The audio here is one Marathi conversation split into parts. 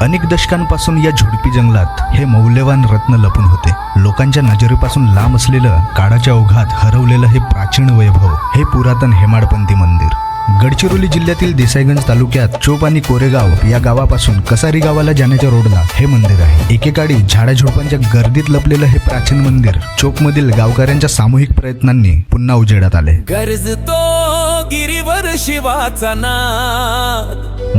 अनेक दशकांपासून या झुडपी जंगलात हे मौल्यवान रत्न लपून होते. लोकांच्या नजरेपासून लांब असलेलं काळाच्या ओघात हरवलेलं हे प्राचीन वैभव हे पुरातन हेमाडपंथी मंदिर. गडचिरोली जिल्ह्यातील देसाईगंज तालुक्यात चोप आणि कोरेगाव या गावापासून कसारी गावाला जाण्याच्या रोडला हे मंदिर आहे. एकेकाळी झाडाझुडपांच्या गर्दीत लपलेलं हे प्राचीन मंदिर चोपमधील गावकऱ्यांच्या सामूहिक प्रयत्नांनी पुन्हा उजेडात आले. गरजतो गिरीवर शिवाचा नाद.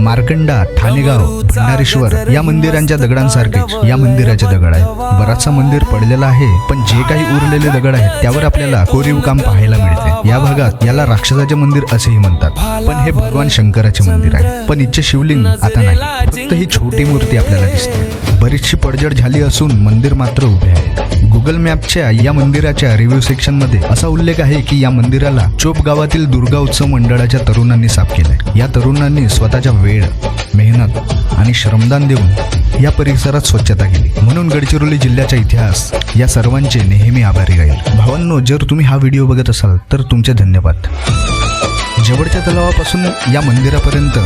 मार्कंडा ठाणेगाव भंडारेश्वर या मंदिरांच्या दगडांसारखेच. या मंदिराचे दगड आहेत. बराचसा मंदिर पडलेला आहे पण जे काही उरलेले दगड आहेत त्यावर आपल्याला कोरीव काम पाहायला मिळते. या भागात याला राक्षसाचे मंदिर असेही म्हणतात. पण हे भगवान शंकराचे मंदिर आहे. पण इच्छे शिवलिंग आता नाही. फक्त ही छोटी मूर्ती आपल्याला दिसते. बरीचशी पडझड झाली असून मंदिर मात्र उभे आहे. गुगल मॅपच्या या मंदिराच्या रिव्ह्यू सेक्शनमध्ये असा उल्लेख आहे की या मंदिराला चोप गावातील दुर्गा उत्सव मंडळाच्या तरुणांनी साफ केलंय. या तरुणांनी स्वतःच्या वेळ मेहनत आणि श्रमदान देऊन या परिसरात स्वच्छता केली. म्हणून गडचिरोली जिल्ह्याचा इतिहास या सर्वांचे नेहमी आभारी राहील. भावांनो जर तुम्ही हा व्हिडिओ बघत असाल तर तुमचे धन्यवाद. जवळच्या तलावापासून या मंदिरापर्यंत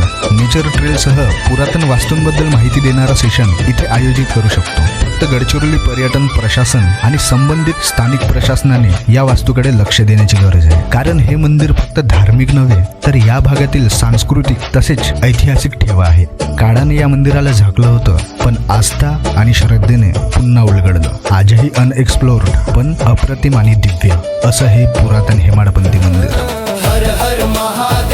नेचर ट्रेलसह पुरातन वास्तूंबद्दल माहिती देणारा सेशन इथे आयोजित करू शकतो. फक्त गडचिरोली पर्यटन प्रशासन आणि संबंधित स्थानिक प्रशासनाने या वास्तूकडे लक्ष देण्याची गरज आहे. कारण हे मंदिर फक्त धार्मिक नव्हे तर या भागातील सांस्कृतिक तसेच ऐतिहासिक ठेवा आहे काळाने या मंदिराला झाकलं होतं पण आस्था आणि श्रद्धेने पुन्हा उलगडलं. आजही अनएक्सप्लोर्ड पण अप्रतिम आणि दिव्य असं हे पुरातन हेमाडपंथी मंदिर. हर हर महादेव